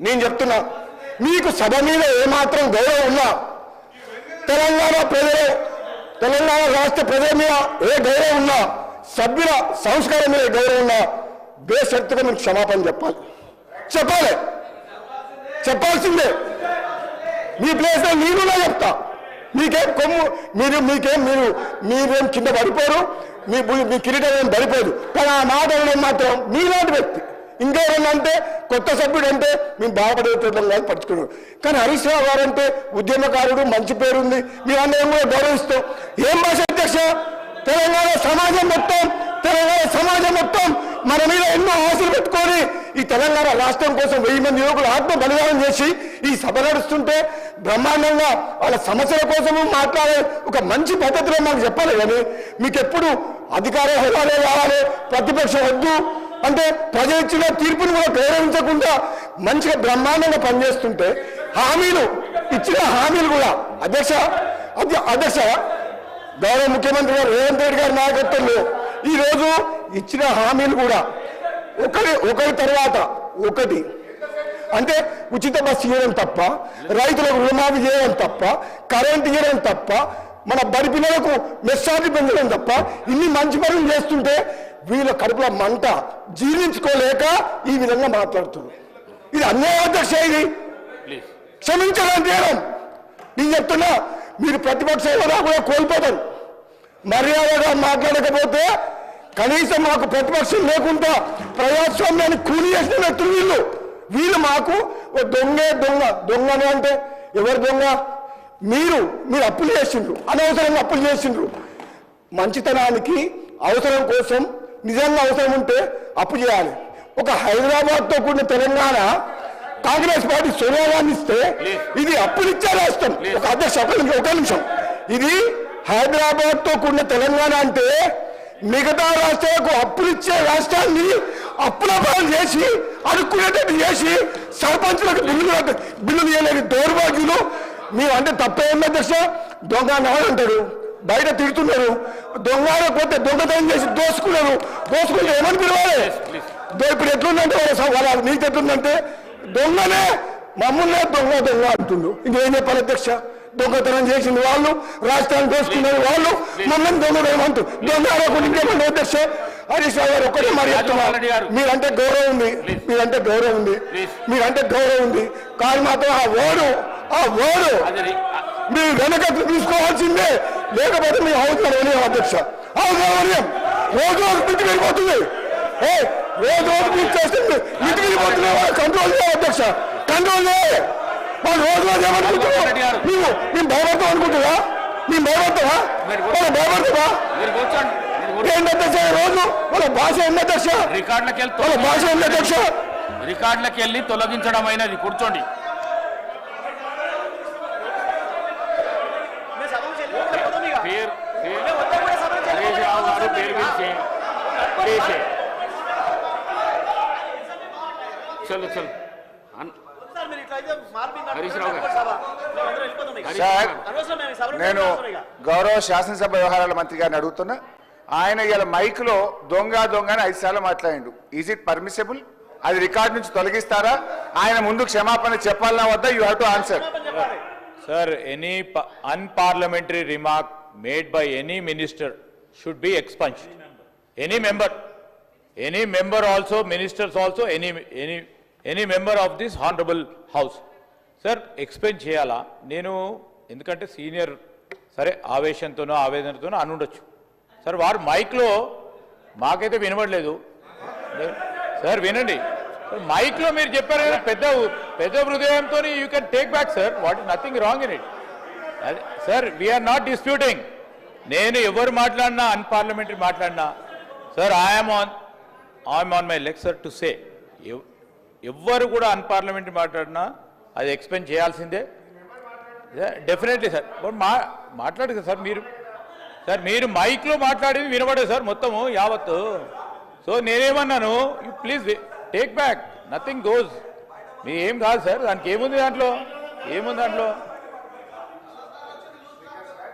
నేను చెప్తున్నా మీకు సభ మీద ఏమాత్రం గౌరవం ఉన్నా తెలంగాణ ప్రజలు తెలంగాణ రాష్ట్ర ప్రజల మీద ఏ గౌరవం ఉన్నా సభ్యుల సంస్కారం మీద గౌరవం ఉన్నా బేసక్తిగా మీకు క్షమాపణ చెప్పాలి. చెప్పాలి. చెప్పాల్సిందే. మీ ప్లేస్లో నేనున్నా చెప్తా. మీకేం కొమ్ము మీరు మీకేం మీరు మీరేం కింద పడిపోరు మీ మీ కిరీటం ఏం పడిపోదు. కానీ ఆ మాట మాత్రం మీలాంటి వ్యక్తి. ఇంకెవరన్నా అంటే కొత్త సభ్యుడు అంటే మేము బాధపడేటం కాదు పట్టుకున్నాం కానీ హరీష్ రావు గారు అంటే ఉద్యమకారుడు మంచి పేరుంది. మీ అందరం కూడా గౌరవిస్తాం. ఏం భాష అధ్యక్ష? తెలంగాణ సమాజం మొత్తం తెలంగాణ సమాజం మొత్తం మన మీద ఎన్నో ఆశలు పెట్టుకొని ఈ తెలంగాణ రాష్ట్రం కోసం వెయ్యి మంది యువకులు ఆత్మ బలిదానం చేసి ఈ సభ నడుస్తుంటే బ్రహ్మాండంగా వాళ్ళ సమస్యల కోసము మాట్లాడే ఒక మంచి పద్ధతిలో మాకు చెప్పాలి కానీ మీకు ఎప్పుడు అధికార హోదాలే కావాలి ప్రతిపక్షం వద్దు. అంటే ప్రజలు ఇచ్చిన తీర్పును కూడా గౌరవించకుండా మంచిగా బ్రహ్మాండంగా పనిచేస్తుంటే హామీలు ఇచ్చిన హామీలు కూడా. అధ్యక్ష అధ్యక్ష గౌరవ ముఖ్యమంత్రి గారు రేవంత్ రెడ్డి గారి నాయకత్వంలో ఈ రోజు ఇచ్చిన హామీలు కూడా ఒకరి ఒకరి తర్వాత ఒకటి. అంటే ఉచిత బస్సు ఇవ్వడం తప్ప రైతులకు రుణమాఫీ చేయడం తప్ప కరెంట్ ఇవ్వడం తప్ప మన బడి పిల్లలకు మెస్సార్లు పెంచడం తప్ప ఇన్ని మంచి పనులు చేస్తుంటే వీళ్ళ కడుపుల మంట జీర్ణించుకోలేక ఈ విధంగా మాట్లాడుతున్నారు. ఇది అన్యాయ అధ్యక్ష ఇది క్షమించడం నేను చెప్తున్నా మీరు ప్రతిపక్ష హోదా కూడా కోల్పోతారు. మర్యాదగా మాట్లాడకపోతే కనీసం మాకు ప్రతిపక్షం లేకుండా ప్రజాస్వామ్యాన్ని కూలి చేసిన వ్యక్తులు వీళ్ళు. వీళ్ళు మాకు దొంగే దొంగ దొంగని అంటే ఎవరు దొంగ? మీరు మీరు అప్పులు చేసిండ్రు. అనవసరంగా అప్పులు చేసిండ్రు. మంచితనానికి అవసరం కోసం నిజంగా అవసరం ఉంటే అప్పు చేయాలి. ఒక హైదరాబాద్తో కూడిన తెలంగాణ కాంగ్రెస్ పార్టీ సోనియా గాంధీ ఇస్తే ఇది అప్పులిచ్చే రాష్ట్రం. ఒక అధ్యక్ష ఒక నిమిషం ఒక నిమిషం. ఇది హైదరాబాద్తో కూడిన తెలంగాణ అంటే మిగతా రాష్ట్రాలకు అప్పులిచ్చే రాష్ట్రాన్ని అప్పుల పాలు చేసి అడుక్కునేటట్టు చేసి సర్పంచులకు బిల్లులు బిల్లులు చేయలేని దౌర్భాగ్యులు. మీరు అంటే తప్పేంది అధ్యక్ష. దొంగ నాడు అంటారు. బయట తిడుతున్నారు. దొంగ పోతే దొంగతనం చేసి దోసుకున్నారు దోసుకుంటే ఏమని పిలవాలి? ఇప్పుడు ఎట్లుందంటే వాళ్ళ నీకు ఎట్లుందంటే దొంగనే మమ్మల్నే దొంగ దొంగ అంటుండు. ఇంకేం చెప్పాలి అధ్యక్ష? దొంగతనం చేసింది వాళ్ళు రాష్ట్రాన్ని దోసుకున్నది వాళ్ళు మమ్మల్ని దొంగ ఏమంటూ దొంగ ఇంకేమంటే అధ్యక్ష? హరీష్ రావు గారు ఒక్కటే మరి. మీరంటే గౌరవం ఉంది. మీరంటే గౌరవం ఉంది. మీరంటే గౌరవం ఉంది. కానీ మాత్రం ఆ ఓడు ఆ ఓడు మీరు వెనక తీసుకోవాల్సిందే. లేకపోతే మీ అవసరం అధ్యక్ష. అవసరం రోజు రోజు మితి వెళ్ళిపోతుంది ఏ రోజు రోజు చేస్తుంది మితి వెళ్ళిపోతుంది కంట్రోల్ చేయాలి అధ్యక్ష. కంట్రోల్ చేయాలి వాళ్ళు రోజు రోజు గారు. మేము మేము భయపడతాం అనుకుంటున్నా మేము. ఏంటి అధ్యక్ష ఈ రోజు? వాళ్ళ భాష ఏంటి అధ్యక్ష? రికార్డులకు వెళ్ళి వాళ్ళ భాష ఏంటి అధ్యక్ష? రికార్డులకు వెళ్ళి తొలగించడం అయినది. కూర్చోండి మేము సభకు చెల్లిపోతాం ఇక. పేరు పేరు మేము వద్ద కూడా సభకు హరీష్ రావు గారు పేరు పిలిచి చేసే చలో చలో అన్- సార్ మీరు ఇట్లా అయితే మార్పింగ్ హరీష్ రావు గారు. సభ. మేము అందరం వెళ్ళిపోతాం ఇక. హరీష్ సార్, రావు గారు. అనవసరం మేము సభలో నేను. గౌరవ శాసనసభ వ్యవహారాల మంత్రి గారిని అడుగుతున్నా. ఆయన ఇలా మైక్లో దొంగ దొంగ అని ఐదు సార్లు మాట్లాడిండు. ఈజ్ ఇట్ పర్మిసిబుల్ అది రికార్డ్ నుంచి తొలగిస్తారా? ఆయన ముందు క్షమాపణ చెప్పాలన్నా వద్దా? యూ హ్యావ్ టు ఆన్సర్ క్షమాపణ చెప్పాలి. Sir, any pa- unparliamentary remark made by any minister should be expunged. Any member, any member also, ministers any member of this honourable house sir explain చేయాలా? నేను ఎందుకంటే సీనియర్ సరే ఆవేశంతోనో ఆవేదనతోనో అనుండొచ్చు sir వారు మైక్లో మాకైతే వినబడలేదు. Sir వినండి. సార్ మైక్లో మీరు చెప్పారు కదా పెద్ద పెద్ద హృదయంతో you can take back sir what nothing wrong in it sir we are not disputing నేను ఎవరు మాట్లాడినా అన్పార్లమెంటరీ మాట్లాడినా sir I'm on I'm on my lecture sir to say ఎవ్వరు కూడా అన్పార్లమెంటరీ మాట్లాడినా అది ఎక్స్ప్లెయిన్ చేయాల్సిందే. డెఫినెట్లీ సార్ మా మాట్లాడదు సార్ మీరు. సార్ మీరు మైక్లో మాట్లాడేది వినబడదు సార్ మొత్తము యావత్తు. సో నేనేమన్నాను you please take back nothing goes మీ ఏం కాదు సార్ దానికి ఏముంది దాంట్లో? ఏముంది దాంట్లో?